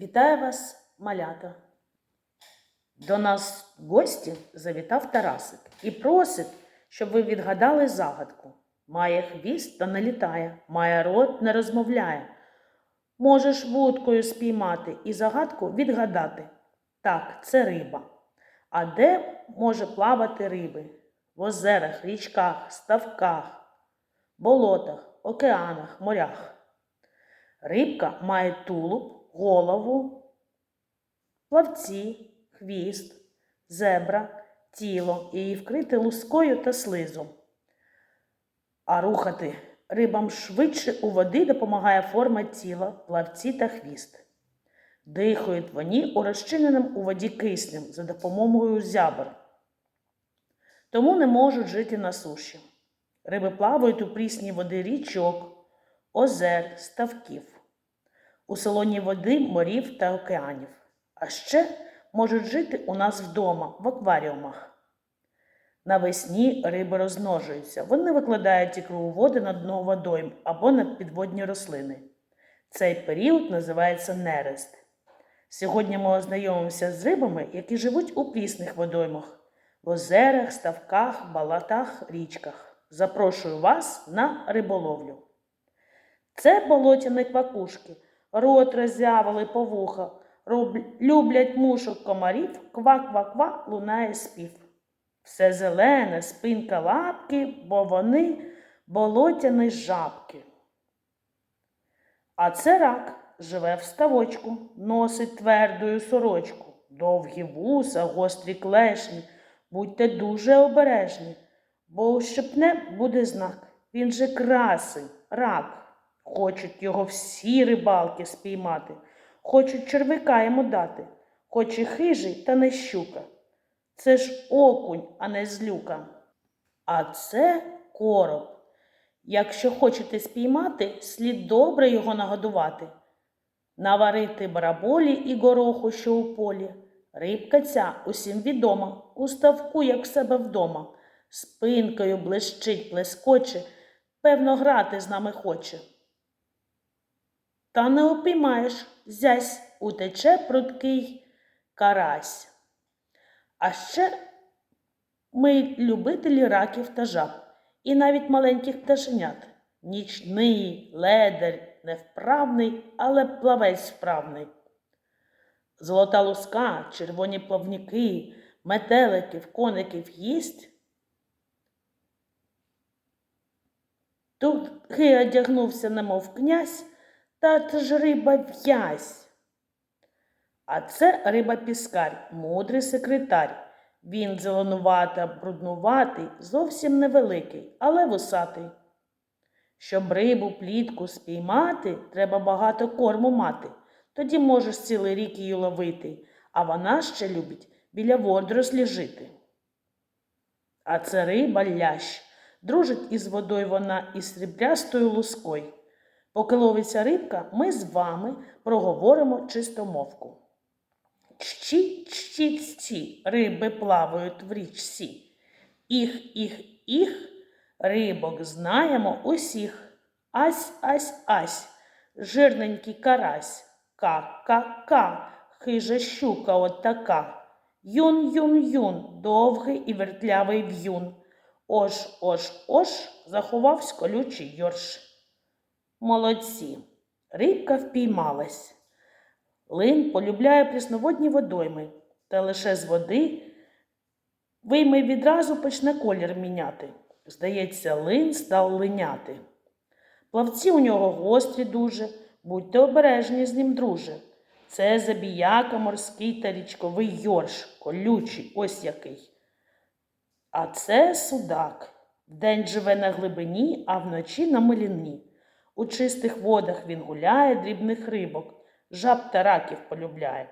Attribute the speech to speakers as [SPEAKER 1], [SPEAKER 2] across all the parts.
[SPEAKER 1] Вітаю вас, малята. До нас в гості завітав Тарасик і просить, щоб ви відгадали загадку. Має хвіст та не літає, має рот не розмовляє. Можеш вудкою спіймати і загадку відгадати. Так, це риба. А де може плавати риби? В озерах, річках, ставках, болотах, океанах, морях. Рибка має тулуб, голову, плавці, хвіст, зебра, тіло і її вкрите лускою та слизом. А рухати рибам швидше у води допомагає форма тіла, плавці та хвіст. Дихають вони у розчиненому у воді киснем за допомогою зябр. Тому не можуть жити на суші. Риби плавають у прісній води річок, озер, ставків, у солоній води морів та океанів. А ще можуть жити у нас вдома, в акваріумах. Навесні риби розмножуються. Вони викладають ікру у води на дно водойм або на підводні рослини. Цей період називається нерест. Сьогодні ми ознайомимося з рибами, які живуть у прісних водоймах, в озерах, ставках, балатах, річках. Запрошую вас на риболовлю. Це болотяні квакушки, рот роззявили по вуха, люблять мушок комарів, ква-ква-ква лунає спів. Все зелене, спинка лапки, бо вони болотяні жабки. А це рак живе в ставочку, носить твердою сорочку, довгі вуса, гострі клешні. Будьте дуже обережні, бо ущипне буде знак. Він же красень, рак. Хочуть його всі рибалки спіймати, хочуть червика йому дати, хоч і хижий, та не щука. Це ж окунь, а не злюка. А це короб. Якщо хочете спіймати, слід добре його нагодувати. Наварити бараболі і гороху, що у полі. Рибка ця усім відома, у ставку, як в себе вдома. Спинкою блищить, плескоче, певно, грати з нами хоче. Та не опіймаєш, зясь, утече прудкий карась. А ще ми любителі раків та жаб, і навіть маленьких пташенят. Нічний, ледар, невправний, але плавець вправний. Золота луска, червоні плавники, метеликів, коників їсть. Тут Ги одягнувся, немов князь, та це ж риба в'язь. А це риба піскар, мудрий секретар. Він зеленувата, бруднуватий, зовсім невеликий, але вусатий. Щоб рибу плітку спіймати, треба багато корму мати. Тоді можеш цілий рік її ловити, а вона ще любить біля водорослі жити. А це риба лящ. Дружить із водою вона із сріблястою лускою. Поки ловиться рибка, ми з вами проговоримо чистомовку. Ччі, ччі, ччі, риби плавають в річці. Іх, іх, іх, рибок знаємо усіх. Ась, ась, ась, жирненький карась. Ка-ка-ка, хижа щука от така. Юн, юн, юн, довгий і вертлявий в'юн. Ош, ош, ош, заховавсь колючий йорш. Молодці. Рибка впіймалась. Лин полюбляє прісноводні водойми, та лише з води вийме відразу почне колір міняти. Здається, лин став линяти. Плавці у нього гострі дуже, будьте обережні з ним, друже. Це забіяка морський та річковий йорш, колючий, ось який. А це судак. Вдень живе на глибині, а вночі на миліні. У чистих водах він гуляє, дрібних рибок, жаб та раків полюбляє.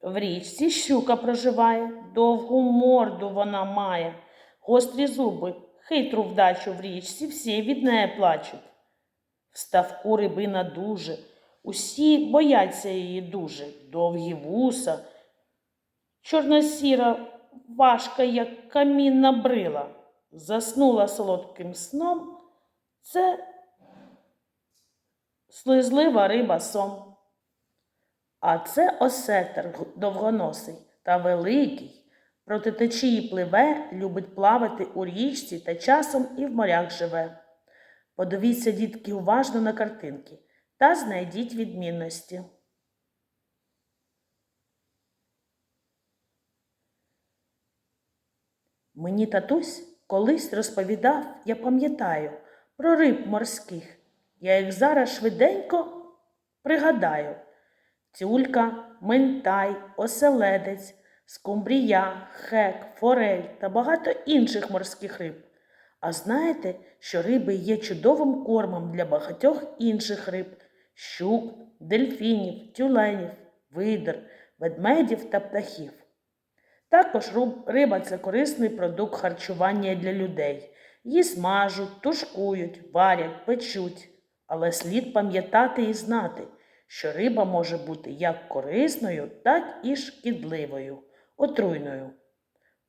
[SPEAKER 1] В річці щука проживає, довгу морду вона має, гострі зуби, хитру вдачу в річці всі від неї плачуть. В ставку рибина дуже, усі бояться її дуже, довгі вуса, чорносіра важка, як камінна брила, заснула солодким сном. Це слизлива риба сом. А це осетр довгоносий та великий. Проти течії пливе, любить плавати у річці та часом і в морях живе. Подивіться, дітки, уважно на картинки та знайдіть відмінності. Мені татусь колись розповідав, я пам'ятаю, про риб морських. Я їх зараз швиденько пригадаю. Тюлька, ментай, оселедець, скумбрія, хек, форель та багато інших морських риб. А знаєте, що риби є чудовим кормом для багатьох інших риб щук, дельфінів, тюленів, видр, ведмедів та птахів. Також риба це корисний продукт харчування для людей. Її смажуть, тушкують, варять, печуть. Але слід пам'ятати і знати, що риба може бути як корисною, так і шкідливою, отруйною.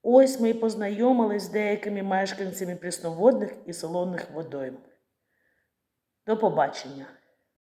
[SPEAKER 1] Ось ми і познайомились з деякими мешканцями прісноводних і солоних водойм. До побачення!